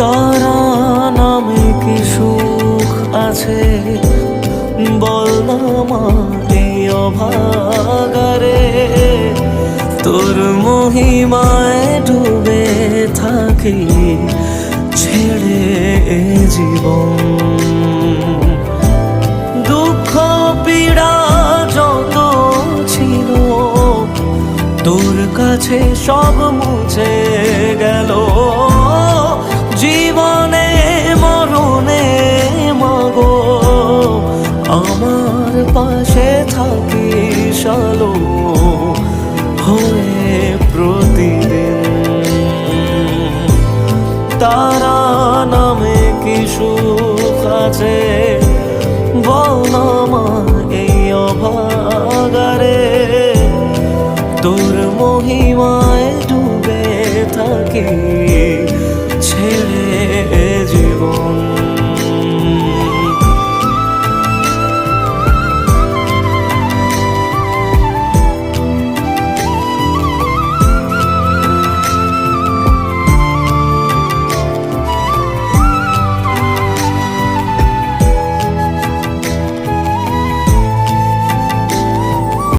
তারা নামে কি সুখ আছে? বল না আমার অভাগারে। তোর মহিমায় ডুবে থাকি, ছেড়ে জীবন। দুঃখ, পীড়া যত ছিল, তোর কাছে সব মুছে গেল। চলো হয়ে প্রতিদিন। তারা নামে কি সুখ আছে? বল এই অভাগারে। তোর মহিমায় ডুবে থাকি।